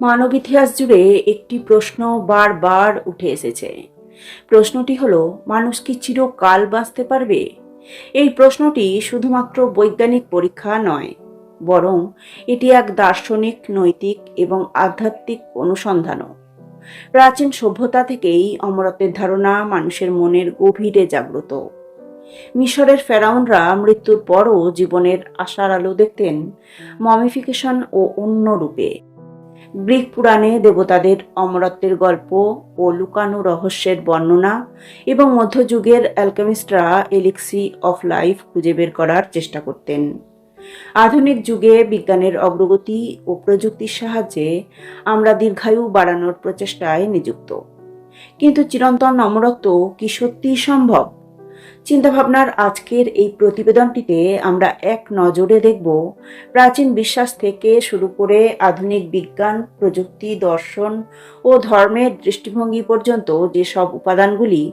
মানব ইতিহাস জুড়ে একটি প্রশ্ন বারবার উঠে এসেছে। প্রশ্নটি হলো, মানুষ কি চিরকাল বাঁচতে পারবে? এই প্রশ্নটি শুধুমাত্র বৈজ্ঞানিক পরীক্ষা নয়, বরং এটি এক দার্শনিক, নৈতিক এবং আধ্যাত্মিক অনুসন্ধানও। প্রাচীন সভ্যতা থেকেই অমরত্বের ধারণা মানুষের মনের গভীরে জাগ্রত। মিশরের ফেরাউনরা মৃত্যুর পরও জীবনের আশার আলো দেখতেন মমিফিকেশন ও অন্য রূপে। গ্রিক পুরাণে দেবতাদের অমরত্বের গল্প ও লুকানো রহস্যের বর্ণনা এবং মধ্যযুগের অ্যালকেমিস্টরা এলিক্সি অফ লাইফ খুঁজে বের করার চেষ্টা করতেন। আধুনিক যুগে বিজ্ঞানের অগ্রগতি ও প্রযুক্তির সাহায্যে আমরা দীর্ঘায়ু বাড়ানোর প্রচেষ্টায় নিযুক্ত। কিন্তু চিরন্তন অমরত্ব কি সত্যিই সম্ভব? চিন্তাভাবনার আজকের এই প্রতিবেদনটিতে আমরা এক নজরে দেখব প্রাচীন বিশ্বাস থেকে শুরু করে আধুনিক বিজ্ঞান, প্রযুক্তি, দর্শন ও ধর্মের দৃষ্টিভঙ্গি পর্যন্ত যেসব উপাদানগুলি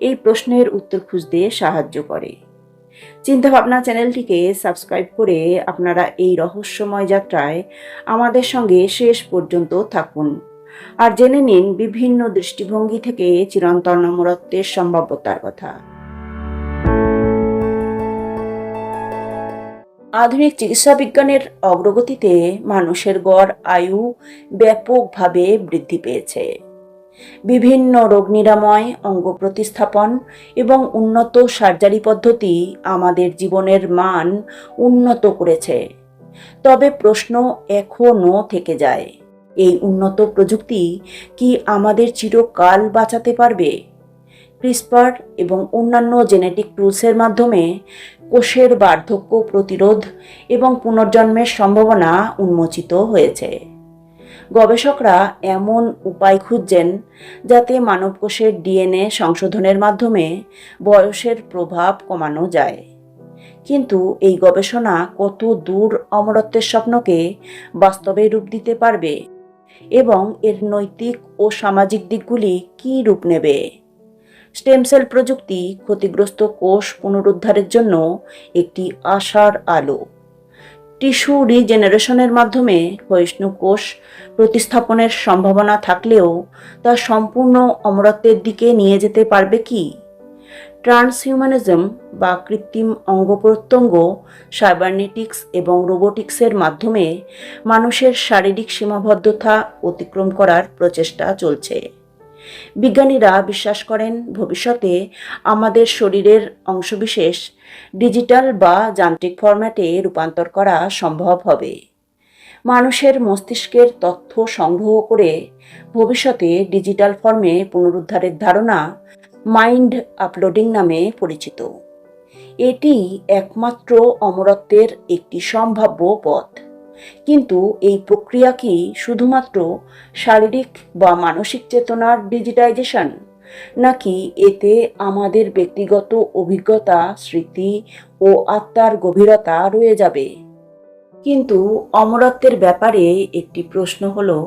এই প্রশ্নের উত্তর খুঁজতে সাহায্য করে। চিন্তাভাবনা চ্যানেলটিকে সাবস্ক্রাইব করে আপনারা এই রহস্যময় যাত্রায় আমাদের সঙ্গে শেষ পর্যন্ত থাকুন। আর জেনে নিন বিভিন্ন দৃষ্টিভঙ্গি থেকে চিরন্তন অমরত্বের সম্ভাব্যতার কথা। আধুনিক চিকিৎসা বিজ্ঞানের অগ্রগতিতে মানুষের গড় আয়ু ব্যাপকভাবে বৃদ্ধি পেয়েছে। বিভিন্ন রোগ নিরাময়, অঙ্গ প্রতিস্থাপন এবং উন্নত সার্জারি পদ্ধতি আমাদের জীবনের মান উন্নত করেছে। তবে প্রশ্ন এখনও থেকে যায়, এই উন্নত প্রযুক্তি কি আমাদের চিরকাল বাঁচাতে পারবে? ক্রিসপার এবং অন্যান্য জেনেটিক টুলসের মাধ্যমে কোষের বার্ধক্য প্রতিরোধ এবং পুনর্জন্মের সম্ভাবনা উন্মোচিত হয়েছে। গবেষকরা এমন উপায় খুঁজছেন যাতে মানবকোষের ডিএনএ সংশোধনের মাধ্যমে বয়সের প্রভাব কমানো যায়। কিন্তু এই গবেষণা কত দূর অমরত্বের স্বপ্নকে বাস্তবে রূপ দিতে পারবে এবং এর নৈতিক ও সামাজিক দিকগুলি কী রূপ নেবে? স্টেম সেল প্রযুক্তি ক্ষতিগ্রস্ত কোষ পুনরুদ্ধারের জন্য একটি আশার আলো। টিস্যু রিজেনারেশনের মাধ্যমে ক্ষয়িষ্ণু কোষ প্রতিস্থাপনের সম্ভাবনা থাকলেও তা সম্পূর্ণ অমরত্বের দিকে নিয়ে যেতে পারবে কি? ট্রান্সহিউম্যানিজম বা কৃত্রিম অঙ্গ প্রত্যঙ্গ, সাইবারনেটিক্স এবং রোবোটিক্সের মাধ্যমে মানুষের শারীরিক সীমাবদ্ধতা অতিক্রম করার প্রচেষ্টা চলছে। বিজ্ঞানীরা বিশ্বাস করেন ভবিষ্যতে আমাদের শরীরের অংশবিশেষ ডিজিটাল বা যান্ত্রিক ফরম্যাটে রূপান্তর করা সম্ভব হবে। মানুষের মস্তিষ্কের তথ্য সংগ্রহ করে ভবিষ্যতে ডিজিটাল ফর্মে পুনরুদ্ধারের ধারণা মাইন্ড আপলোডিং নামে পরিচিত। এটি একমাত্র অমরত্বের একটি সম্ভাব্য পথ। কিন্তু এই প্রক্রিয়া কি শুধুমাত্র শারীরিক বা মানসিক চেতনার ডিজিটাইজেশন? নাকি এতে আমাদের ব্যক্তিগত অভিজ্ঞতা, স্মৃতি ও আত্মার গভীরতা রয়ে যাবে? কিন্তু অমরত্বের ব্যাপারে একটি প্রশ্ন হলো,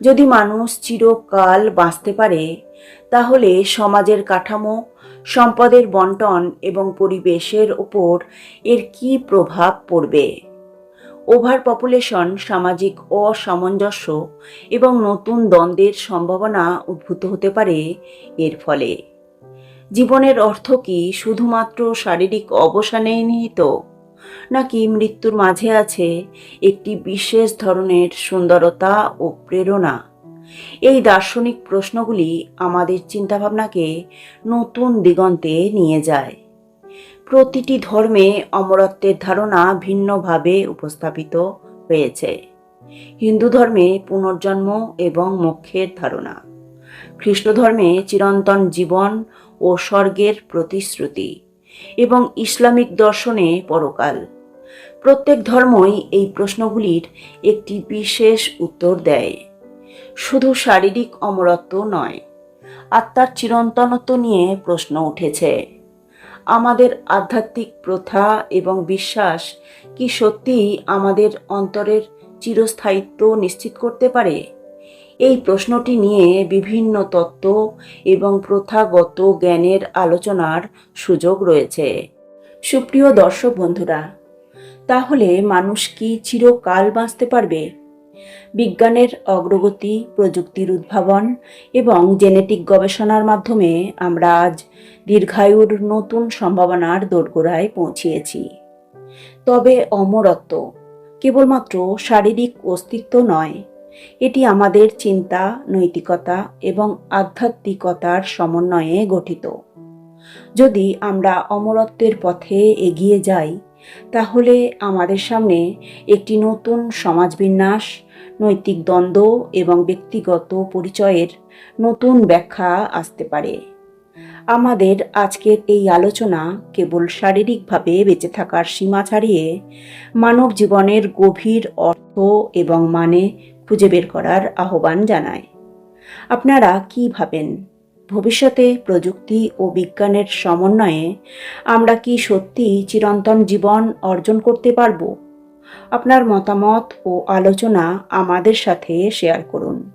যদি মানুষ চিরকাল বাঁচতে পারে, তাহলে সমাজের কাঠামো, সম্পদের বন্টন এবং পরিবেশের ওপর এর কি প্রভাব পড়বে? ওভার পপুলেশন সামাজিক অসামঞ্জস্য এবং নতুন দ্বন্দ্বের সম্ভাবনা উদ্ভূত হতে পারে এর ফলে। জীবনের অর্থ কি? শুধুমাত্র শারীরিক অবসানে নিহিত? নাকি মৃত্যুর মাঝে আছে একটি বিশেষ ধরনের সুন্দরতা ও প্রেরণা? এই দার্শনিক প্রশ্নগুলি আমাদের চিন্তাভাবনাকে নতুন দিগন্তে নিয়ে যায়। প্রতিটি ধর্মে অমরত্বের ধারণা ভিন্নভাবে উপস্থাপিত হয়েছে। হিন্দু ধর্মে পুনর্জন্ম এবং মোক্ষের ধারণা। খ্রিস্ট ধর্মে চিরন্তন জীবন ও স্বর্গের প্রতিশ্রুতি এবং ইসলামিক দর্শনে পরকাল। প্রত্যেক ধর্মই এই প্রশ্নগুলির একটি বিশেষ উত্তর দেয়। শুধু শারীরিক অমরত্ব নয়, আত্মার চিরন্তনত্ব নিয়ে প্রশ্ন উঠেছে। আমাদের আধ্যাত্মিক প্রথা এবং বিশ্বাস কি সত্যিই আমাদের অন্তরের চিরস্থায়িত্ব নিশ্চিত করতে পারে? এই প্রশ্নটি নিয়ে বিভিন্ন তত্ত্ব এবং প্রথাগত জ্ঞানের আলোচনার সুযোগ রয়েছে। সুপ্রিয় দর্শক বন্ধুরা, তাহলে মানুষ কি চিরকাল বাঁচতে পারবে? বিজ্ঞানের অগ্রগতি, প্রযুক্তির উদ্ভাবন এবং জেনেটিক গবেষণার মাধ্যমে আমরা আজ দীর্ঘায়ুর নতুন সম্ভাবনার দোরগোড়ায় পৌঁছিয়েছি। তবে অমরত্ব কেবলমাত্র শারীরিক অস্তিত্ব নয়, এটি আমাদের চিন্তা, নৈতিকতা এবং আধ্যাত্মিকতার সমন্বয়ে গঠিত। যদি আমরা অমরত্বের পথে এগিয়ে যাই তাহলে আমাদের সামনে একটি নতুন সমাজবিন্যাস, নৈতিক দ্বন্দ্ব এবং ব্যক্তিগত পরিচয়ের নতুন ব্যাখ্যা আসতে পারে। আমাদের আজকের এই আলোচনা কেবল শারীরিকভাবে বেঁচে থাকার সীমা ছাড়িয়ে মানব জীবনের গভীর অর্থ এবং মানে খুঁজে বের করার আহ্বান জানায়। আপনারা কি ভাবেন? ভবিষ্যতে প্রযুক্তি ও বিজ্ঞানের সমন্বয়ে আমরা কি সত্যি চিরন্তন জীবন অর্জন করতে পারব? আপনার মতামত ও আলোচনা আমাদের সাথে শেয়ার করুন।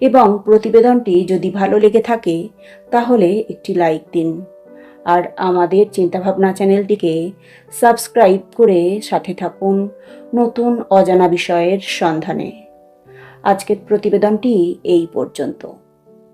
এবং প্রতিবেদনটি যদি ভালো লেগে থাকে, তাহলে একটি লাইক দিন। আর আমাদের চিন্তাভাবনা চ্যানেলটিকে সাবস্ক্রাইব করে সাথে থাকুন নতুন অজানা বিষয়ের সন্ধানে। আজকের প্রতিবেদনটি এই পর্যন্ত।